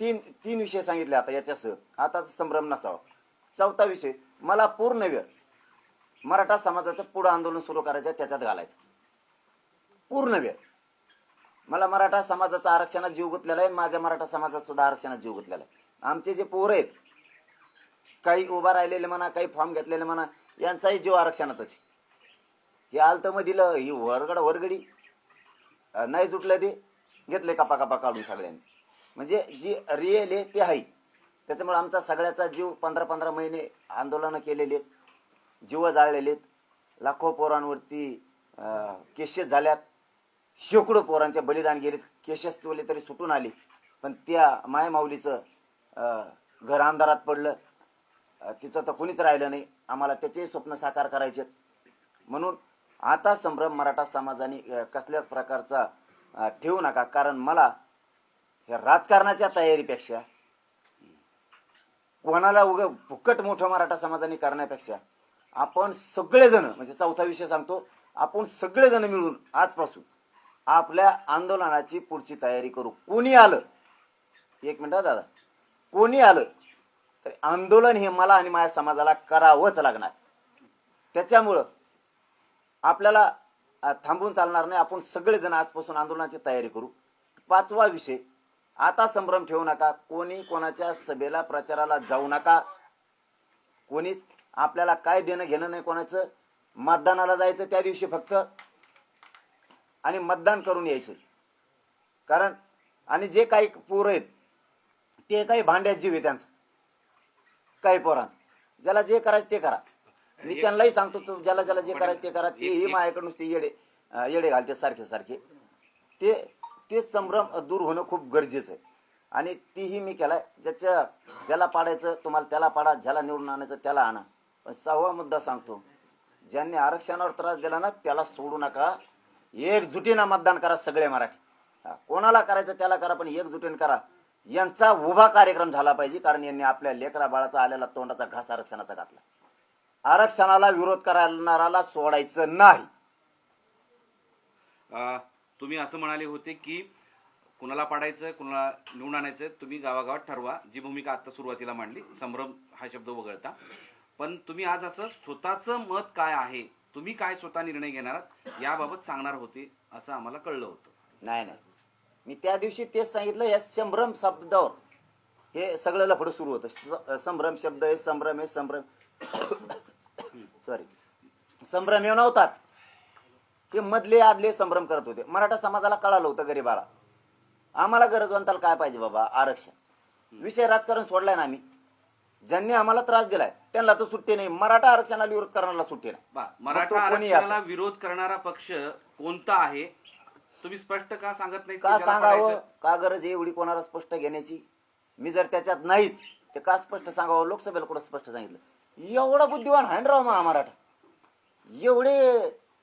तीन तीन विषय सांगितले आता याच्यासह. आता संभ्रम नसावा. चौथा विषय मला पूर्ण वेळ मराठा समाजाचं पुढं आंदोलन सुरू करायचं आहे, त्याच्यात घालायचं. पूर्ण वेळ. मला मराठा समाजाचा आरक्षणात जीव गुतलेला आहे आणि माझ्या मराठा समाजात सुद्धा आरक्षणात जीव गुंतलेला आहे. आमचे जे पोरं आहेत काही उभा राहिलेले म्हणा काही फॉर्म घेतलेले म्हणा यांचाही जीव आरक्षणातच आहे. हे आलतं मग दिलं ही वरगड वरगडी नाही जुटलं ते घेतले कपा कपा काढून सगळ्यांनी. म्हणजे जी रिअल आहे ते आहे. त्याच्यामुळे आमचा सगळ्याचा जीव पंधरा पंधरा महिने आंदोलनं केलेले आहेत. जीव जाळलेले आहेत. लाखो पोरांवरती अं, केसेस झाल्यात. शेकडो पोरांचे बलिदान गेलेत. केसेस तोले तरी सुटून आले. पण त्या मायमाऊलीचं घर अंधारात पडलं. तिचं तर कुणीच राहिलं नाही. आम्हाला त्याचेही स्वप्न साकार करायचे म्हणून आता संभ्रम मराठा समाजाने कसल्याच प्रकारचा ठेवू नका. कारण मला या राजकारणाच्या तयारीपेक्षा कोणाला उग फुकट मोठं मराठा समाजाने करण्यापेक्षा आपण सगळेजण म्हणजे चौथा विषय सांगतो आपण सगळेजण मिळून आजपासून आपल्या आंदोलनाची पुढची तयारी करू. कोणी आलं? एक मिनटं दादा. कोणी आलं? तर आंदोलन हे मला आणि माझ्या समाजाला करावंच लागणार. त्याच्यामुळं आपल्याला थांबून चालणार नाही. आपण सगळेजण आजपासून आंदोलनाची तयारी करू. पाचवा विषय आता संभ्रम ठेवू नका. कोणी कोणाच्या सभेला प्रचाराला जाऊ नका. कोणीच आपल्याला काय देणं घेणं नाही कोणाचं. मतदानाला जायचं त्या दिवशी फक्त. आणि मतदान करून यायचं. कारण आणि जे काही पोरं आहेत ते काही भांड्यात जीव आहे त्यांचा. काही पोरांचं. ज्याला जे करायचं ते करा. मी त्यांनाही सांगतो तू ज्याला ज्याला जे करायचं ते करा. तेही माझ्याकडे नुसते येडे येडे घालते सारखे सारखे. ते ते संभ्रम दूर होणं खूप गरजेचं आहे. आणि तीही मी केलाय. ज्याच्या ज्याला पाडायचं तुम्हाला त्याला पाडा ज्याला निवडून आणायचं त्याला आणा. पण सहावा मुद्दा सांगतो. ज्यांनी आरक्षणावर त्रास दिला ना त्याला सोडू नका. एकजुटीनं मतदान करा सगळे मराठी. कोणाला करायचं त्याला करा पण एकजुटीनं करा. यांचा उभा कार्यक्रम झाला पाहिजे कारण यांनी आपल्या लेकरा बाळाचा आलेला तोंडाचा घास आरक्षणाचा घातला. आरक्षणाला विरोध करणाराला सोडायचं नाही. तुम्ही असं म्हणाले होते की कुणाला पाडायचं कुणाला निवडून आणायचं तुम्ही गावागावात ठरवा. जी भूमिका आता सुरुवातीला मांडली संभ्रम हा शब्द वगळता. पण तुम्ही आज असं स्वतःचं मत काय आहे तुम्ही काय स्वतः निर्णय घेणार आहात याबाबत सांगणार होते असं आम्हाला कळलं होतं. नाही नाही. मी त्या दिवशी तेच सांगितलं या संभ्रम शब्दावर हे सगळं लफडं सुरू होतं. संभ्रम शब्द आहे संभ्रम हे संभ्रम. सॉरी संभ्रम हे नव्हताच. ते मधले आदले संभ्रम करत होते. मराठा समाजाला कळालं होतं गरीबाला. आम्हाला गरजवंताला काय पाहिजे बाबा? आरक्षण. विषय राजकारण सोडलाय ना आम्ही. ज्यांनी आम्हाला त्रास दिलाय त्यांना तर सुट्टी नाही. मराठा आरक्षणाला विरोध करण्याला सुट्टी नाही. मराठा. आरक्षणाला विरोध करणारा पक्ष कोणता आहे? तुम्ही स्पष्ट का सांगत नाही की सांगावं? का गरज आहे एवढी कोणाला स्पष्ट घेण्याची? मी जर त्याच्यात नाहीच ते का स्पष्ट सांगावं? लोकसभेला कुठं स्पष्ट सांगितलं? एवढा बुद्धिवान आहे ना राव मा मराठा. एवढे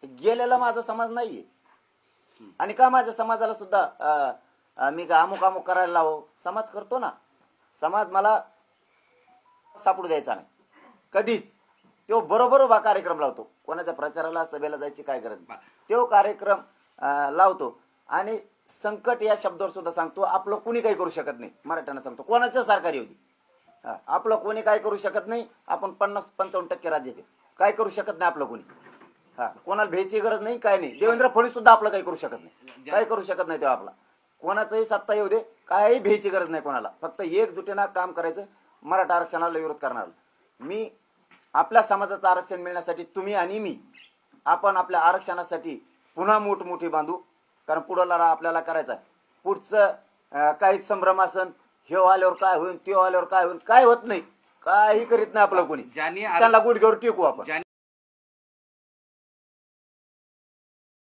गेलेला माझा समाज नाहीये. आणि का माझ्या समाजाला सुद्धा अं, अं, मी का अमुक अमुक करायला लावो? समाज करतो ना. समाज मला सापडू द्यायचा नाही. कधीच. तो बरोबर उभा कार्यक्रम लावतो. कोणाच्या प्रचाराला सभेला जायची काय गरज नाही. तो कार्यक्रम अं, लावतो. आणि संकट या शब्दावर सुद्धा सांगतो आपलं कुणी काही करू शकत नाही. मराठ्यांना सांगतो कोणाचं सरकारी होती? हा, आपलं कोणी काय करू शकत नाही आपण पन्नास पंचावन्न टक्के राज्य ते काय करू शकत नाही आपलं कोणी? हा. कोणाला भ्यायची गरज नाही काय नाही. देवेंद्र फडणवीस सुद्धा आपलं काही करू शकत नाही. काय करू शकत नाही तेव्हा आपला. कोणाचंही सत्ता येऊ दे काही भ्यायची गरज नाही कोणाला. फक्त एकजुटीनं काम करायचं मराठा आरक्षणाला विरोध करणार. मी आपल्या समाजाचं आरक्षण मिळण्यासाठी तुम्ही आणि मी आपण आपल्या आरक्षणासाठी पुन्हा मोठमोठी बांधू. कारण पुढं आपल्याला करायचं आहे. पुढचं काही संभ्रम असन हे आल्यावर काय होईल ते आल्यावर काय होईल काय होत नाही. काही करीत नाही आपलं कोणी. त्यांना गुडघ्यावर टेकू आपण.